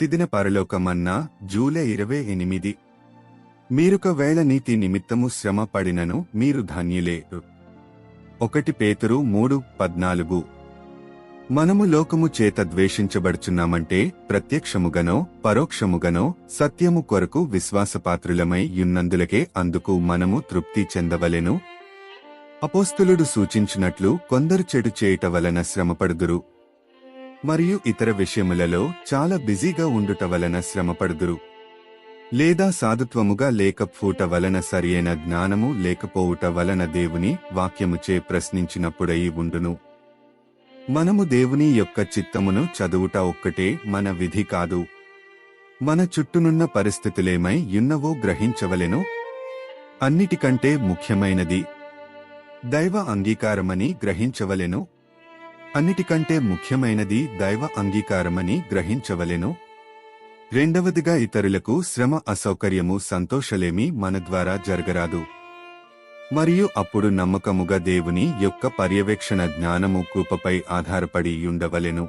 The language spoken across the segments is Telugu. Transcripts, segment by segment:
ప్రతిదిన పరలోకమన్నా జూలై ఇరవై ఎనిమిది. మీరొకవేళ నీతి నిమిత్తము శ్రమ పడినను మీరు ధన్యులే ఒకటి పేతురు మూడు పద్నాలుగు. మనము లోకము చేత ద్వేషించబడుచున్నామంటే ప్రత్యక్షముగనో పరోక్షముగనో సత్యము కొరకు విశ్వాసపాత్రులమై యున్నందులకే అందుకు మనము తృప్తి చెందవలెను. అపోస్తులుడు సూచించినట్లు కొందరు చెడు చేయుట వలన శ్రమపడుదురు. మరియు ఇతర విషయములలో చాలా బిజీగా ఉండుట వలన శ్రమపడుదురు. లేదా సాధుత్వముగా లేకపోవుట వలన సరియైన జ్ఞానము లేకపోవుట వలన దేవుని వాక్యముచే ప్రశ్నించినప్పుడై ఉండును. మనము దేవుని యొక్క చిత్తమును చదువుట ఒక్కటే మన విధి కాదు. మన చుట్టూనున్న పరిస్థితులేమై యున్నవో గ్రహించవలెను? అన్నిటికంటే ముఖ్యమైనది దైవ అంగీకారమని గ్రహించవలెను? అన్నిటికంటే ముఖ్యమైనది దైవ అంగీకారమని గ్రహించవలెను. రెండవదిగా ఇతరులకు శ్రమ అసౌకర్యము సంతోషలేమి మన ద్వారా జరగరాదు. మరియు అప్పుడు నమ్మకముగా దేవుని యొక్క పర్యవేక్షణ జ్ఞానము కృపపై ఆధారపడి ఉండవలెను.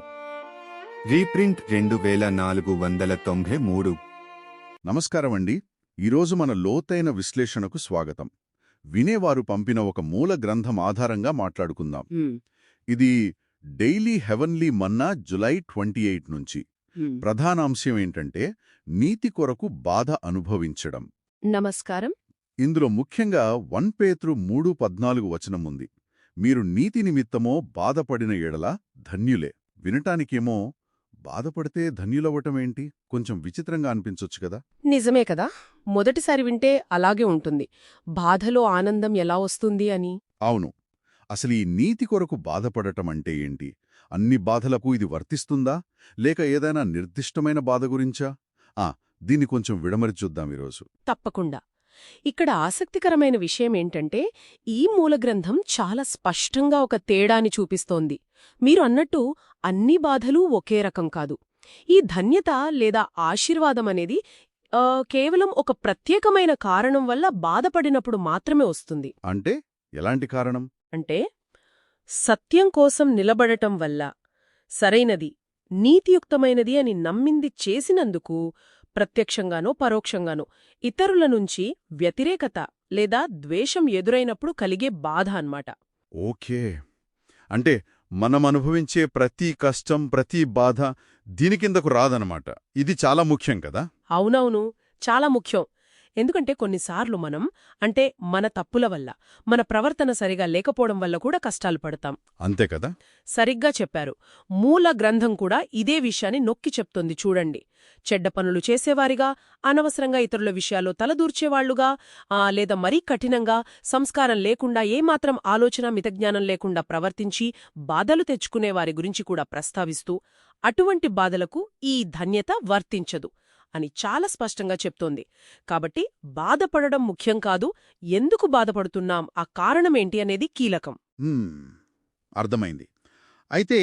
రీప్రింట్ రెండు వేల నాలుగు వందల తొంభై మూడు. నమస్కారం అండి ఈరోజు మన లోతైన విశ్లేషణకు స్వాగతం. వినేవారు పంపిన ఒక మూల గ్రంథం ఆధారంగా మాట్లాడుకుందాం. ఇది daily heavenly manna July twenty eight నుంచి. హ్మ్. ప్రధాన అంశం ఏంటంటే నీతి కొరకు బాధ అనుభవించడం. నమస్కారం. ఇందులో ముఖ్యంగా వన్ పేత్రు మూడు పద్నాలుగు వచనం ఉంది. మీరు నీతి నిమిత్తమో బాధపడిన ఎడల ధన్యులే. వినటానికేమో బాధపడితే ధన్యులవ్వటమేంటి కొంచెం విచిత్రంగా అనిపించొచ్చు కదా? నిజమే కదా? మొదటిసారి వింటే అలాగే ఉంటుంది. బాధలో ఆనందం ఎలా వస్తుంది అని? అవును. అసలు ఈ నీతి కొరకు బాధపడటం అంటే ఏంటి? అన్ని బాధలకు ఇది వర్తిస్తుందా? లేక ఏదైనా నిర్దిష్టమైన బాధ గురించా? ఆ దీన్ని కొంచెం విడమరి చూద్దాం ఈరోజు. తప్పకుండా. ఇక్కడ ఆసక్తికరమైన విషయం ఏంటంటే ఈ మూలగ్రంథం చాలా స్పష్టంగా ఒక తేడాని చూపిస్తోంది. మీరు అన్నట్టు అన్ని బాధలు ఒకే రకం కాదు. ఈ ధన్యత లేదా ఆశీర్వాదం అనేది కేవలం ఒక ప్రత్యేకమైన కారణం వల్ల బాధపడినప్పుడు మాత్రమే వస్తుంది. అంటే? ఎలాంటి కారణం? అంటే సత్యం కోసం నిలబడటం వల్ల సరైనది నీతియుక్తమైనది అని నమ్మింది చేసినందుకు ప్రత్యక్షంగానో పరోక్షంగానో ఇతరుల నుంచి వ్యతిరేకత లేదా ద్వేషం ఎదురైనప్పుడు కలిగే బాధ అన్నమాట. ఓకే. అంటే మనం అనుభవించే ప్రతి కష్టం ప్రతి బాధ దీని కిందకు రాదనమాట ఇది చాలా ముఖ్యం కదా? అవునవును. చాలా ముఖ్యం. ఎందుకంటే కొన్నిసార్లు మనం అంటే మన తప్పుల వల్ల మన ప్రవర్తన సరిగా లేకపోవడం వల్ల కూడా కష్టాలు పడతాం. అంతే కదా? సరిగ్గా చెప్పారు. మూల గ్రంథం కూడా ఇదే విషయాన్ని నొక్కి చెప్తోంది చూడండి. చెడ్డ పనులు చేసేవారిగా అనవసరంగా ఇతరుల విషయాల్లో తలదూర్చేవాళ్ళుగా ఆ, లేదా మరీ కఠినంగా సంస్కారం లేకుండా ఏమాత్రం ఆలోచన మితజ్ఞానం లేకుండా ప్రవర్తించి బాధలు తెచ్చుకునే వారి గురించి కూడా ప్రస్తావిస్తూ అటువంటి బాధలకు ఈ ధన్యత వర్తించదు. అని చాలా స్పష్టంగా చెప్తోంది. కాబట్టి బాధపడడం ముఖ్యం కాదు ఎందుకు బాధపడుతున్నాం ఆ కారణమేంటి అనేది కీలకం. అర్థమైంది. అయితే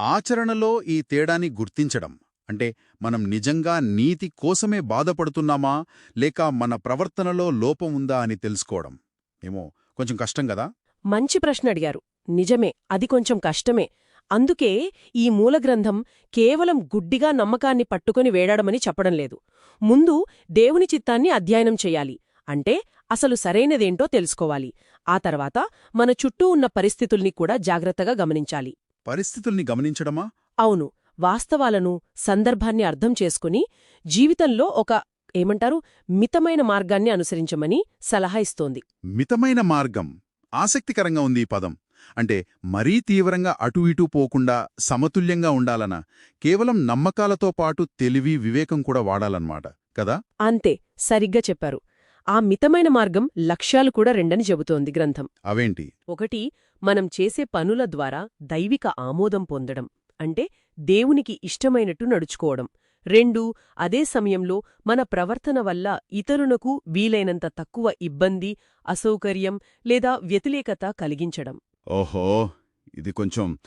ఆచరణలో ఈ తేడాని గుర్తించడం అంటే మనం నిజంగా నీతి కోసమే బాధపడుతున్నామా లేక మన ప్రవర్తనలో లోపం ఉందా అని తెలుసుకోవడం? ఏమో కొంచెం కష్టం కదా? మంచి ప్రశ్న అడిగారు. నిజమే అది కొంచెం కష్టమే. అందుకే ఈ మూలగ్రంథం కేవలం గుడ్డిగా నమ్మకాన్ని పట్టుకొని వేడాడమని చెప్పడం లేదు. ముందు దేవుని చిత్తాన్ని అధ్యయనం చెయ్యాలి అంటే అసలు సరైనదేంటో తెలుసుకోవాలి. ఆ తర్వాత మన చుట్టూ ఉన్న పరిస్థితుల్ని కూడా జాగ్రత్తగా గమనించాలి. పరిస్థితుల్ని గమనించడమా? అవును. వాస్తవాలను సందర్భాన్ని అర్థం చేసుకుని జీవితంలో ఒక ఏమంటారు? మితమైన మార్గాన్ని అనుసరించమని సలహా ఇస్తోంది. మితమైన మార్గం. ఆసక్తికరంగా ఉంది ఈ పదం. అంటే మరీ తీవ్రంగా అటు ఇటు పోకుండా సమతుల్యంగా ఉండాలనా కేవలం నమ్మకాలతో పాటు తెలివి వివేకం కూడా వాడాలన్నమాట కదా? అంతే సరిగ్గా చెప్పారు. ఆ మితమైన మార్గం లక్ష్యాలు కూడా రెండని చెబుతోంది గ్రంథం. అవేంటి? ఒకటి మనం చేసే పనుల ద్వారా దైవిక ఆమోదం పొందడం అంటే దేవునికి ఇష్టమైనట్టు నడుచుకోవడం. రెండు అదే సమయంలో మన ప్రవర్తన వల్ల ఇతరులకు వీలైనంత తక్కువ ఇబ్బంది అసౌకర్యం లేదా వ్యతిరేకత కలిగించడం. ఓహో ఇది కొంచెం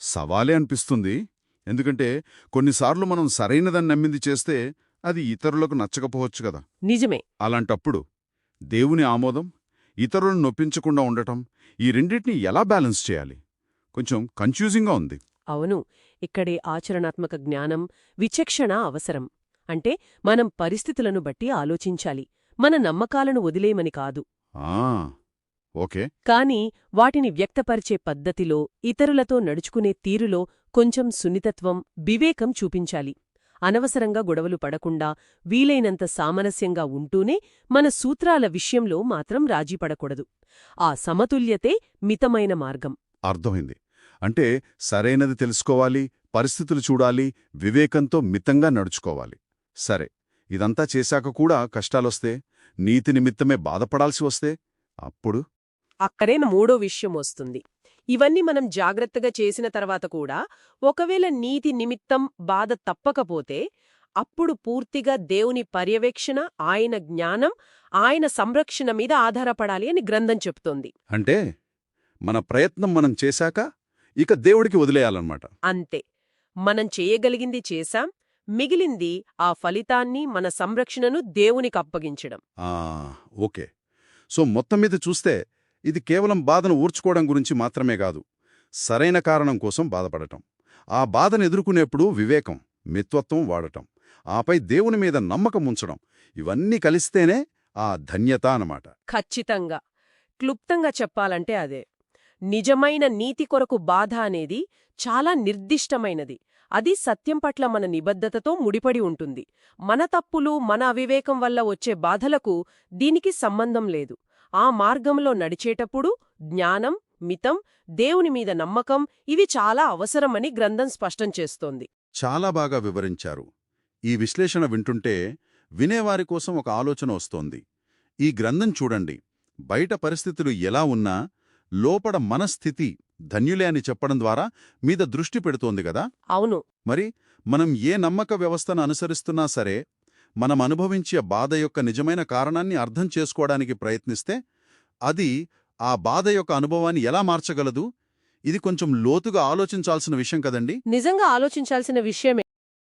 సవాలే అనిపిస్తుంది. ఎందుకంటే కొన్నిసార్లు మనం సరైనదని నమ్మింది చేస్తే అది ఇతరులకు నచ్చకపోవచ్చు కదా. నిజమే. అలాంటప్పుడు దేవుని ఆమోదం ఇతరులను నొప్పించకుండా ఉండటం ఈ రెండింటిని ఎలా బ్యాలెన్స్ చేయాలి? కొంచెం కన్ఫ్యూజింగ్గా ఉంది. అవును ఇక్కడే ఆచరణాత్మక జ్ఞానం విచక్షణ అవసరం. అంటే మనం పరిస్థితులను బట్టి ఆలోచించాలి. మన నమ్మకాలను వదిలేయమని కాదు. ఆ, ఓకే. కాని వాటిని వ్యక్తపరిచే పద్ధతిలో ఇతరులతో నడుచుకునే తీరులో కొంచెం సున్నితత్వం వివేకం చూపించాలి. అనవసరంగా గొడవలు పడకుండా వీలైనంత సామరస్యంగా ఉంటూనే మన సూత్రాల విషయంలో మాత్రం రాజీపడకూడదు ఆ సమతుల్యతే మితమైన మార్గం. అర్థమైంది. అంటే సరైనది తెలుసుకోవాలి పరిస్థితులు చూడాలి వివేకంతో మితంగా నడుచుకోవాలి. సరే ఇదంతా చేశాక కూడా కష్టాలొస్తే నీతి నిమిత్తమే బాధపడాల్సి వస్తే అప్పుడు అక్కడే మూడో విషయం వస్తుంది. ఇవన్నీ మనం జాగ్రత్తగా చేసిన తర్వాత కూడా ఒకవేళ నీతి నిమిత్తం బాధ తప్పకపోతే అప్పుడు పూర్తిగా దేవుని పర్యవేక్షణ ఆయన జ్ఞానం ఆయన సంరక్షణ మీద ఆధారపడాలి అని గ్రంథం చెప్తోంది. అంటే మన ప్రయత్నం మనం చేశాక ఇక దేవుడికి వదిలేయాలన్నమాట. అంతే. మనం చేయగలిగింది చేశాం. మిగిలింది ఆ ఫలితాన్ని మన సంరక్షణను దేవునికి అప్పగించడం. ఆ, ఓకే. సో మొత్తం మీద చూస్తే ఇది కేవలం బాధను ఊర్చుకోవడం గురించి మాత్రమే కాదు సరైన కారణం కోసం బాధపడటం. ఆ బాధను ఎదుర్కొనేప్పుడు వివేకం మిత్వత్వం వాడటం ఆపై దేవుని మీద నమ్మకం ఉంచడం ఇవన్నీ కలిస్తేనే ఆ ధన్యత అన్నమాట. ఖచ్చితంగా. క్లుప్తంగా చెప్పాలంటే అదే. నిజమైన నీతి కొరకు బాధ అనేది చాలా నిర్దిష్టమైనది. అది సత్యం పట్ల మన నిబద్ధతతో ముడిపడి ఉంటుంది. మన తప్పులు మన అవివేకం వల్ల వచ్చే బాధలకు దీనికి సంబంధం లేదు. ఆ మార్గంలో నడిచేటప్పుడు జ్ఞానం మితం దేవుని మీద నమ్మకం ఇవి చాలా అవసరమని గ్రంథం స్పష్టం చేస్తోంది. చాలా బాగా వివరించారు. ఈ విశ్లేషణ వింటుంటే వినేవారి కోసం ఒక ఆలోచన వస్తోంది. ఈ గ్రంథం చూడండి. బయట పరిస్థితులు ఎలా ఉన్నా లోపడ మనస్థితి ధన్యులే అని చెప్పడం ద్వారా మీద దృష్టి పెడుతోంది కదా? అవును. మరి మనం ఏ నమ్మక వ్యవస్థను అనుసరిస్తున్నా సరే మనం అనుభవించే బాధ యొక్క నిజమైన కారణాన్ని అర్థం చేసుకోవడానికి ప్రయత్నిస్తే అది ఆ బాధ యొక్క అనుభవాన్ని ఎలా మార్చగలదు? ఇది కొంచెం లోతుగా ఆలోచించాల్సిన విషయం కదండి. నిజంగా ఆలోచించాల్సిన విషయమే.